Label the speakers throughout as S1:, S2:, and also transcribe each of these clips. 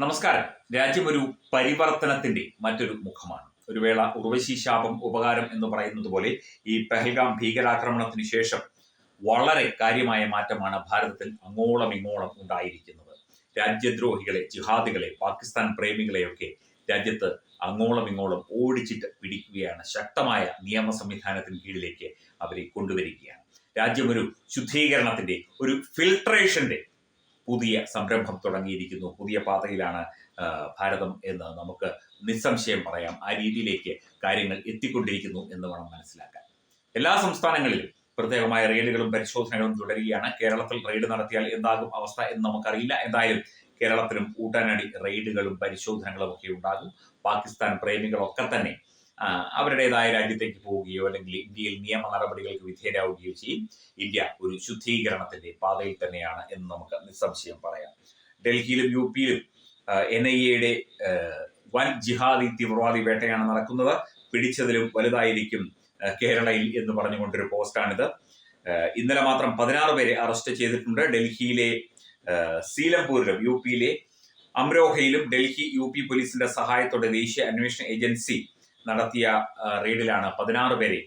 S1: നമസ്കാരം. രാജ്യം ഒരു പരിവർത്തനത്തിന്റെ മറ്റൊരു മുഖമാണ്. ഒരു വേള ഉർവശി ശാപം ഉപകാരം എന്ന് പറയുന്നത് പോലെ ഈ പെഹൽഗാം ഭീകരാക്രമണത്തിന് ശേഷം വളരെ കാര്യമായ മാറ്റമാണ് ഭാരതത്തിൽ അങ്ങോളം ഇങ്ങോളം ഉണ്ടായിരിക്കുന്നത്. രാജ്യദ്രോഹികളെ ജിഹാദികളെ പാകിസ്ഥാൻ പ്രേമികളെയൊക്കെ രാജ്യത്ത് അങ്ങോളം ഇങ്ങോളം ഓടിച്ചിട്ട് പിടിക്കുകയാണ്. ശക്തമായ നിയമ സംവിധാനത്തിന് കീഴിലേക്ക് അവരെ കൊണ്ടുവരികയാണ്. രാജ്യം ഒരു ശുദ്ധീകരണത്തിന്റെ ഒരു ഫിൽട്രേഷന്റെ പുതിയ സംരംഭം തുടങ്ങിയിരിക്കുന്നു. പുതിയ പാതയിലാണ് ഭാരതം എന്ന് നമുക്ക് നിസ്സംശയം പറയാം. ആ രീതിയിലേക്ക് കാര്യങ്ങൾ എത്തിക്കൊണ്ടിരിക്കുന്നു എന്ന് വേണം മനസ്സിലാക്കാൻ. എല്ലാ സംസ്ഥാനങ്ങളിലും പ്രത്യേകമായ റെയ്ഡുകളും പരിശോധനകളും തുടരുകയാണ്. കേരളത്തിൽ റെയ്ഡ് നടത്തിയാൽ എന്താകും അവസ്ഥ എന്ന് നമുക്കറിയില്ല. എന്തായാലും കേരളത്തിലും കൂട്ടാനടി റെയ്ഡുകളും പരിശോധനകളും ഒക്കെ ഉണ്ടാകും. പാകിസ്ഥാൻ പ്രേമികളൊക്കെ തന്നെ അവരുടേതായ രാജ്യത്തേക്ക് പോവുകയോ അല്ലെങ്കിൽ ഇന്ത്യയിൽ നിയമ നടപടികൾക്ക് വിധേയരാവുകയോ ചെയ്യും. ഇന്ത്യ ഒരു ശുദ്ധീകരണത്തിന്റെ പാതയിൽ തന്നെയാണ് എന്ന് നമുക്ക് നിസ്സംശയം പറയാം. ഡൽഹിയിലും യു പിയിലും എൻ ഐ എയുടെ വൻ ജിഹാദി തീവ്രവാദി വേട്ടയാണ് നടക്കുന്നത്. പിടിച്ചതിലും വലുതായിരിക്കും കേരളയിൽ എന്ന് പറഞ്ഞുകൊണ്ടൊരു പോസ്റ്റാണിത്. ഇന്നലെ മാത്രം പതിനാറ് പേരെ അറസ്റ്റ് ചെയ്തിട്ടുണ്ട്. ഡൽഹിയിലെ സീലംപൂരിലും യു പിയിലെ അമ്രോഹയിലും ഡൽഹി യു പി പോലീസിന്റെ സഹായത്തോടെ ദേശീയ അന്വേഷണ ഏജൻസി നടത്തിയ റെയ്ഡിലാണ് പതിനാറ് പേരെ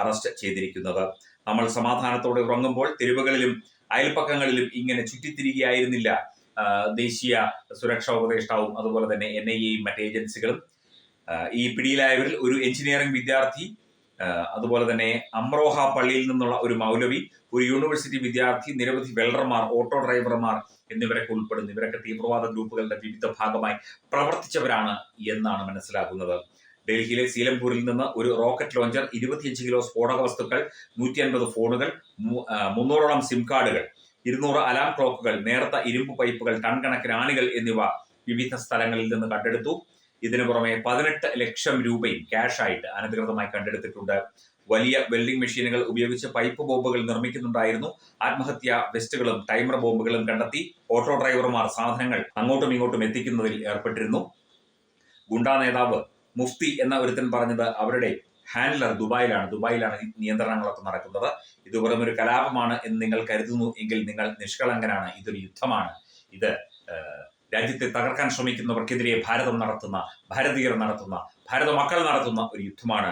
S1: അറസ്റ്റ് ചെയ്തിരിക്കുന്നത്. നമ്മൾ സമാധാനത്തോടെ ഉറങ്ങുമ്പോൾ തെരുവുകളിലും അയൽപ്പക്കങ്ങളിലും ഇങ്ങനെ ചുറ്റിത്തിരികയായിരുന്നില്ല ദേശീയ സുരക്ഷാ ഉപദേഷ്ടാവും അതുപോലെ തന്നെ എൻ ഐ എയും മറ്റ് ഏജൻസികളും. ഈ പിടിയിലായവരിൽ ഒരു എഞ്ചിനീയറിംഗ് വിദ്യാർത്ഥി അതുപോലെ തന്നെ അമ്രോഹ പള്ളിയിൽ നിന്നുള്ള ഒരു മൗലവി ഒരു യൂണിവേഴ്സിറ്റി വിദ്യാർത്ഥി നിരവധി വെൽഡർമാർ ഓട്ടോ ഡ്രൈവർമാർ എന്നിവരൊക്കെ ഉൾപ്പെടുന്നു. ഇവരൊക്കെ തീവ്രവാദ ഗ്രൂപ്പുകളുടെ വിവിധ ഭാഗമായി പ്രവർത്തിച്ചവരാണ് എന്നാണ് മനസ്സിലാക്കുന്നത് ഡൽഹിയിലെ സീലംപൂരിൽ നിന്ന് ഒരു റോക്കറ്റ് ലോഞ്ചർ ഇരുപത്തിയഞ്ച് കിലോ സ്ഫോടക വസ്തുക്കൾ നൂറ്റി അൻപത് ഫോണുകൾ മുന്നൂറോളം സിം കാർഡുകൾ ഇരുന്നൂറ് അലാം ക്ലോക്കുകൾ നേർത്ത ഇരുമ്പ് പൈപ്പുകൾ ടൺ കണക്കിന് ആണികൾ എന്നിവ വിവിധ സ്ഥലങ്ങളിൽ നിന്ന് കണ്ടെടുത്തു. ഇതിനു പുറമെ പതിനെട്ട് ലക്ഷം രൂപയും ക്യാഷ് ആയിട്ട് അനധികൃതമായി കണ്ടെടുത്തിട്ടുണ്ട്. വലിയ വെൽഡിംഗ് മെഷീനുകൾ ഉപയോഗിച്ച് പൈപ്പ് ബോംബുകൾ നിർമ്മിക്കുന്നുണ്ടായിരുന്നു. ആത്മഹത്യാ വെസ്റ്റുകളും ടൈമർ ബോംബുകളും കണ്ടെത്തി ഓട്ടോ ഡ്രൈവർമാർ സാധനങ്ങൾ അങ്ങോട്ടും ഇങ്ങോട്ടും എത്തിക്കുന്നതിൽ ഏർപ്പെട്ടിരുന്നു. ഗുണ്ടാ നേതാവ് മുഫ്തി എന്ന ഒരുത്തൻ പറഞ്ഞത് അവരുടെ ഹാൻഡ്ലർ ദുബായിലാണ്. ദുബായിലാണ് നിയന്ത്രണങ്ങളൊക്കെ നടക്കുന്നത്. ഇത് വെറും ഒരു കലാപമാണ് എന്ന് നിങ്ങൾ കരുതുന്നു എങ്കിൽ നിങ്ങൾ നിഷ്കളങ്കനാണ്. ഇതൊരു യുദ്ധമാണ്. ഇത് രാജ്യത്തെ തകർക്കാൻ ശ്രമിക്കുന്നവർക്കെതിരെ ഭാരതം നടത്തുന്ന ഭാരതീയർ നടത്തുന്ന ഭാരത മക്കൾ നടത്തുന്ന ഒരു യുദ്ധമാണ്.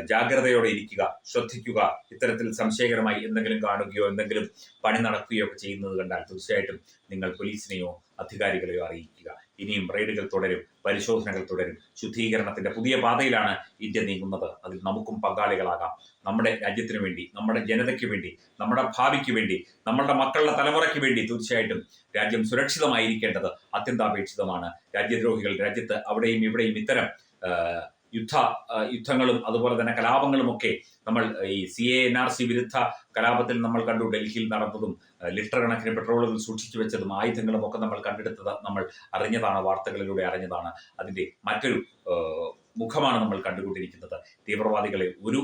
S1: ജാഗ്രതയോടെ ഇരിക്കുക ശ്രദ്ധിക്കുക ഇത്തരത്തിൽ സംശയകരമായി എന്തെങ്കിലും കാണുകയോ എന്തെങ്കിലും പണി നടക്കുകയോ ഒക്കെ ചെയ്യുന്നത് കണ്ടാൽ തീർച്ചയായിട്ടും നിങ്ങൾ പോലീസിനെയോ അധികാരികളെയോ അറിയിക്കുക. ഇനിയും റെയ്ഡുകൾ തുടരും പരിശോധനകൾ തുടരും. ശുദ്ധീകരണത്തിന്റെ പുതിയ പാതയിലാണ് ഇന്ത്യ നീങ്ങുന്നത്. അതിൽ നമുക്കും പങ്കാളികളാകാം. നമ്മുടെ രാജ്യത്തിനു വേണ്ടി നമ്മുടെ ജനതയ്ക്ക് വേണ്ടി നമ്മുടെ ഭാവിക്ക് വേണ്ടി നമ്മളുടെ മക്കളുടെ തലമുറയ്ക്ക് വേണ്ടി തീർച്ചയായിട്ടും രാജ്യം സുരക്ഷിതമായിരിക്കേണ്ടത് അത്യന്താപേക്ഷിതമാണ്. രാജ്യദ്രോഹികൾ രാജ്യത്ത് അവിടെയും ഇവിടെയും ഇത്തരം യുദ്ധ യുദ്ധങ്ങളും അതുപോലെ തന്നെ കലാപങ്ങളും ഒക്കെ നമ്മൾ ഈ C A N R C വിരുദ്ധ കലാപത്തിൽ നമ്മൾ കണ്ടു ഡൽഹിയിൽ നടന്നതും ലിറ്റർ കണക്കിന് പെട്രോളുകൾ സൂക്ഷിച്ചു വെച്ചതും ആയുധങ്ങളും ഒക്കെ നമ്മൾ കണ്ടെടുത്തത് നമ്മൾ അറിഞ്ഞതാണ് വാർത്തകളിലൂടെ അറിഞ്ഞതാണ്. അതിന്റെ മറ്റൊരു മുഖമാണ് നമ്മൾ കണ്ടുകൊണ്ടിരിക്കുന്നത്. തീവ്രവാദികളെ ഒരു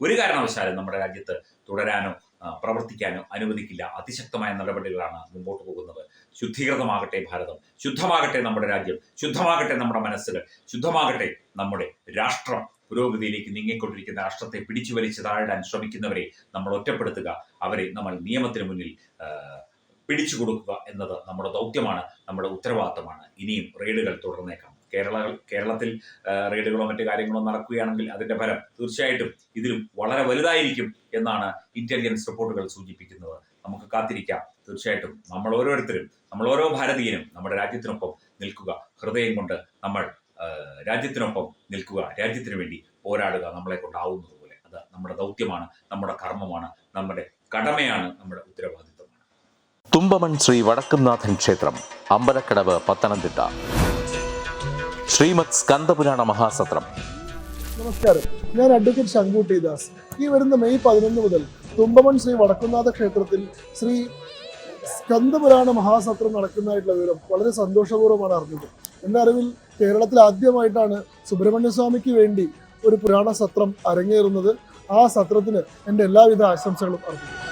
S1: ഒരു കാരണവശാലും നമ്മുടെ രാജ്യത്ത് തുടരാനോ പ്രവർത്തിക്കാനോ അനുവദിക്കില്ല. അതിശക്തമായ നടപടികളാണ് മുമ്പോട്ട് പോകുന്നത്. ശുദ്ധീകൃതമാകട്ടെ ഭാരതം. ശുദ്ധമാകട്ടെ നമ്മുടെ രാജ്യം. ശുദ്ധമാകട്ടെ നമ്മുടെ മനസ്സുകൾ. ശുദ്ധമാകട്ടെ നമ്മുടെ രാഷ്ട്രം. പുരോഗതിയിലേക്ക് നീങ്ങിക്കൊണ്ടിരിക്കുന്ന രാഷ്ട്രത്തെ പിടിച്ചു വലിച്ച് താഴാൻ ശ്രമിക്കുന്നവരെ നമ്മൾ ഒറ്റപ്പെടുത്തുക. അവരെ നമ്മൾ നിയമത്തിന് മുന്നിൽ പിടിച്ചു കൊടുക്കുക എന്നത് നമ്മുടെ ദൗത്യമാണ് നമ്മുടെ ഉത്തരവാദിത്തമാണ്. ഇനിയും റെയ്ഡുകൾ തുടർന്നേക്കാം. കേരള കേരളത്തിൽ റെയ്ഡുകളോ മറ്റു കാര്യങ്ങളോ നടക്കുകയാണെങ്കിൽ അതിന്റെ ഫലം തീർച്ചയായിട്ടും ഇതിലും വളരെ വലുതായിരിക്കും എന്നാണ് ഇന്റലിജൻസ് റിപ്പോർട്ടുകൾ സൂചിപ്പിക്കുന്നത്. നമുക്ക് കാത്തിരിക്കാം. തീർച്ചയായിട്ടും നമ്മൾ ഓരോരുത്തരും നമ്മൾ ഓരോ ഭാരതീയനും നമ്മുടെ രാജ്യത്തിനൊപ്പം നിൽക്കുക. ഹൃദയം കൊണ്ട് നമ്മൾ രാജ്യത്തിനൊപ്പം നിൽക്കുക. രാജ്യത്തിന് വേണ്ടി പോരാടുക നമ്മളെ കൊണ്ടാവുന്നത് പോലെ. അത് നമ്മുടെ ദൗത്യമാണ് നമ്മുടെ കർമ്മമാണ് നമ്മുടെ കടമയാണ് നമ്മുടെ ഉത്തരവാദിത്വമാണ്
S2: തുമ്പമൺ ശ്രീ വടക്കുംനാഥൻ ക്ഷേത്രം അമ്പലക്കടവ് പത്തനംതിട്ട. ശ്രീമത് സ്കന്ദപുരാണ മഹാസത്രം.
S3: നമസ്കാരം. ഞാൻ അഡ്വക്കേറ്റ് ശങ്കുട്ടി ദാസ്. ഈ വരുന്ന മെയ് പതിനൊന്ന് മുതൽ തുമ്പമൺ ശ്രീ വടക്കുന്നാഥ ക്ഷേത്രത്തിൽ ശ്രീ സ്കന്ദപുരാണ മഹാസത്രം നടക്കുന്നതായിട്ടുള്ള വിവരം വളരെ സന്തോഷപൂർവമാണ് അറിഞ്ഞത്. എന്റെ അറിവിൽ കേരളത്തിൽ ആദ്യമായിട്ടാണ് സുബ്രഹ്മണ്യസ്വാമിക്ക് വേണ്ടി ഒരു പുരാണ സത്രം അരങ്ങേറുന്നത്. ആ സത്രത്തിന് എന്റെ എല്ലാവിധ ആശംസകളും അർപ്പിക്കുന്നു.